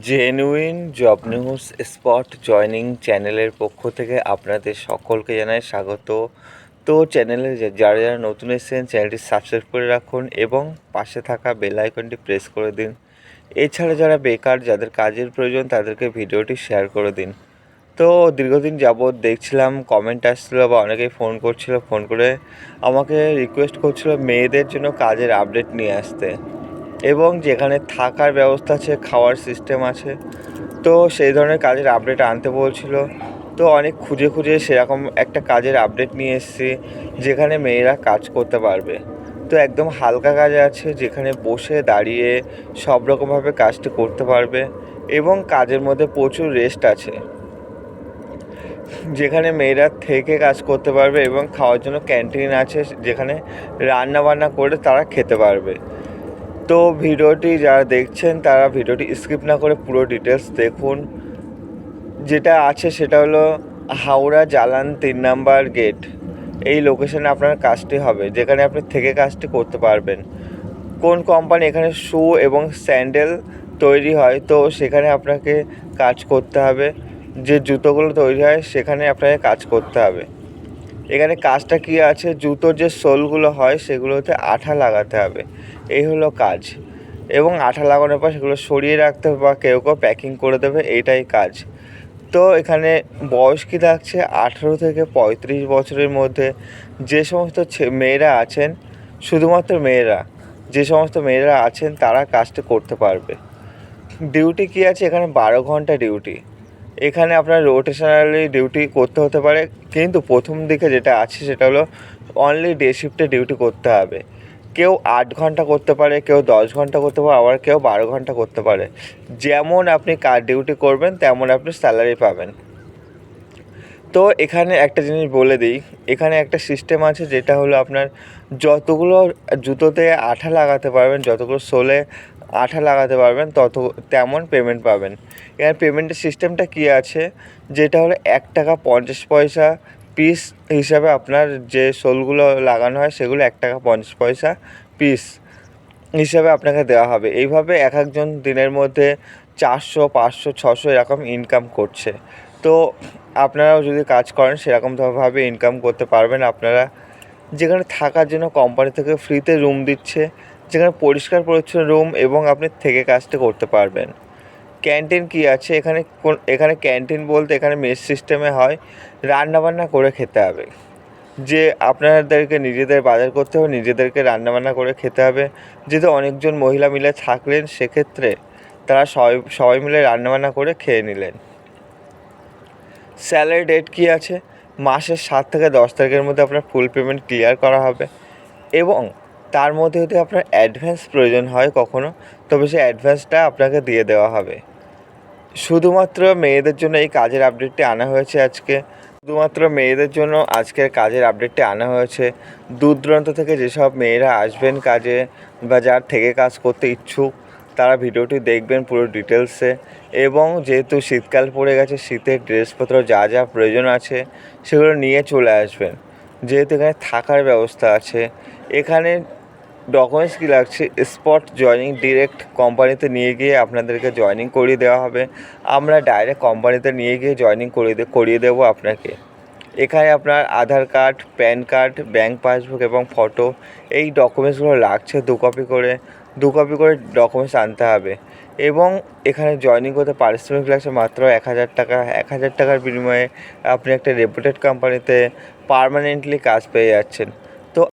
Genuine job news spot joining চ্যানেলের পক্ষ থেকে আপনাদের সকলকে জানাই স্বাগত। তো চ্যানেলে যারা যারা নতুন এসেছেন চ্যানেলটি সাবস্ক্রাইব করে রাখুন এবং পাশে থাকা বেল আইকনটি প্রেস করে দিন। এছাড়া যারা বেকার, যাদের কাজের প্রয়োজন, তাদেরকে ভিডিওটি শেয়ার করে দিন। তো দীর্ঘদিন যাবৎ দেখছিলাম কমেন্ট আসছিল বা অনেকেই ফোন করছিল ফোন করে আমাকে রিকোয়েস্ট করছিল মেয়েদের জন্য কাজের আপডেট নিয়ে আসতে। এবং যেখানে থাকার ব্যবস্থা আছে, খাওয়ার সিস্টেম আছে। তো সেই ধরনের কাজের আপডেট আনতে বলছিল। তো অনেক খুঁজে খুঁজে সেরকম একটা কাজের আপডেট নিয়ে এসেছি, যেখানে মেয়েরা কাজ করতে পারবে। তো একদম হালকা কাজ আছে, যেখানে বসে দাঁড়িয়ে সব রকমভাবে কাজটি করতে পারবে এবং কাজের মধ্যে প্রচুর রেস্ট আছে। যেখানে মেয়েরা থেকে কাজ করতে পারবে এবং খাওয়ার জন্য ক্যান্টিন আছে, যেখানে রান্না বান্না করে তারা খেতে পারবে। তো ভিডিওটি যারা দেখছেন, তারা ভিডিওটি স্কিপ না করে পুরো ডিটেলস দেখুন। যেটা আছে সেটা হলো হাওড়া জালান তিন নাম্বার গেট এই লোকেশানে আপনার কাজটি হবে, যেখানে আপনি থেকে কাজটি করতে পারবেন। কোন কোম্পানি এখানে শু এবং স্যান্ডেল তৈরি হয়, তো সেখানে আপনাকে কাজ করতে হবে। যে জুতোগুলো তৈরি হয়, সেখানে আপনাকে কাজ করতে হবে। এখানে কাজটা কি আছে? জুতোর যে সোলগুলো হয়, সেগুলোতে আঠা লাগাতে হবে। এই হলো কাজ। এবং আঠা লাগানোর পর সেগুলো সরিয়ে রাখতে হবে বা কেউ কেউ প্যাকিং করে দেবে, এইটাই কাজ। তো এখানে বয়স কি থাকছে? আঠেরো থেকে পঁয়ত্রিশ বছরের মধ্যে। যে সমস্ত মেয়েরা আছেন, শুধুমাত্র মেয়েরা, যে সমস্ত মেয়েরা আছেন, তারা কাজটা করতে পারবে। ডিউটি কি আছে? এখানে বারো ঘণ্টা ডিউটি এখানে আপনার রোটেশনালি ডিউটি করতে হতে পারে। কিন্তু প্রথম দিকে যেটা আছে সেটা হলো অনলি ডে শিফটে ডিউটি করতে হবে। কেউ আট ঘণ্টা করতে পারে, কেউ দশ ঘণ্টা করতে পারে, আবার কেউ বারো ঘণ্টা করতে পারে। যেমন আপনি কার ডিউটি করবেন, তেমন আপনি স্যালারি পাবেন। তো এখানে একটা জিনিস বলে দিই। এখানে একটা সিস্টেম আছে যেটা হলো আপনার যতগুলো জুতোতে আঠা লাগাতে পারবেন, যতগুলো সোলে আঠা লাগাতে পারবেন, তত তেমন পেমেন্ট পাবেন। এখানে পেমেন্টের সিস্টেমটা কী আছে? যেটা হলো এক টাকা পঞ্চাশ পয়সা পিস হিসাবে আপনার যে সোলগুলো লাগানো হয়, সেগুলো এক টাকা পঞ্চাশ পয়সা পিস হিসাবে আপনাকে দেওয়া হবে। এইভাবে এক একজন দিনের মধ্যে চারশো, পাঁচশো, ছশো এরকম ইনকাম করছে। তো আপনারাও যদি কাজ করেন সেরকমভাবে ইনকাম করতে পারবেন। আপনারা যেখানে থাকার জন্য কোম্পানি থেকে ফ্রিতে রুম দিচ্ছে যেখানে পরিষ্কার পরিচ্ছন্ন রুম এবং আপনি থেকে কাজটা করতে পারবেন। ক্যান্টিন কি আছে? এখানে কোন, এখানে ক্যান্টিন বলতে এখানে মেস সিস্টেমে হয়। রান্নাবান্না করে খেতে হবে। যে আপনাদেরকে নিজেদের বাজার করতে হবে, নিজেদেরকে রান্নাবান্না করে খেতে হবে। যেহেতু অনেকজন মহিলা মিলে থাকলেন, সেক্ষেত্রে তারা সবাই সবাই মিলে রান্নাবান্না করে খেয়ে নিলেন। স্যালারি ডেট কী আছে? মাসের সাত থেকে দশ তারিখের মধ্যে আপনার ফুল পেমেন্ট ক্লিয়ার করা হবে। এবং তার মধ্যে যদি আপনার অ্যাডভান্স প্রয়োজন হয় কখনো, তবে সেই অ্যাডভান্সটা আপনাকে দিয়ে দেওয়া হবে। শুধুমাত্র মেয়েদের জন্য এই কাজের আপডেটটি আনা হয়েছে আজকে। শুধুমাত্র মেয়েদের জন্য আজকের কাজের আপডেটটি আনা হয়েছে। দূর দূরান্ত থেকে যেসব মেয়েরা আসবেন কাজে বা যার থেকে কাজ করতে ইচ্ছুক, তারা ভিডিওটি দেখবেন পুরো ডিটেলসে এবং যেহেতু শীতকাল পড়ে গেছে, শীতের ড্রেসপত্র যা যা প্রয়োজন আছে, সেগুলো নিয়ে চলে আসবেন। যেহেতু এখানে থাকার ব্যবস্থা আছে, এখানে ডকুমেন্টস কী লাগছে? স্পট জয়নিং ডিরেক্ট কোম্পানিতে নিয়ে গিয়ে আপনাদেরকে জয়নিং করিয়ে দেওয়া হবে। আমরা ডাইরেক্ট কোম্পানিতে নিয়ে গিয়ে জয়নিং করিয়ে করিয়ে দেবো আপনাকে। এখানে আপনার Aadhaar card, PAN card bank passbook এবং ফটো এই ডকুমেন্টসগুলো লাগছে দু কপি করে। দু কপি করে ডকুমেন্টস আনতে হবে। এবং এখানে জয়নিং করতে পারিশ্রমিক লাগছে মাত্র এক হাজার টাকা। এক হাজার টাকার বিনিময়ে আপনি একটা রেপুটেড কোম্পানিতে পার্মানেন্টলি কাজ পেয়ে যাচ্ছেন।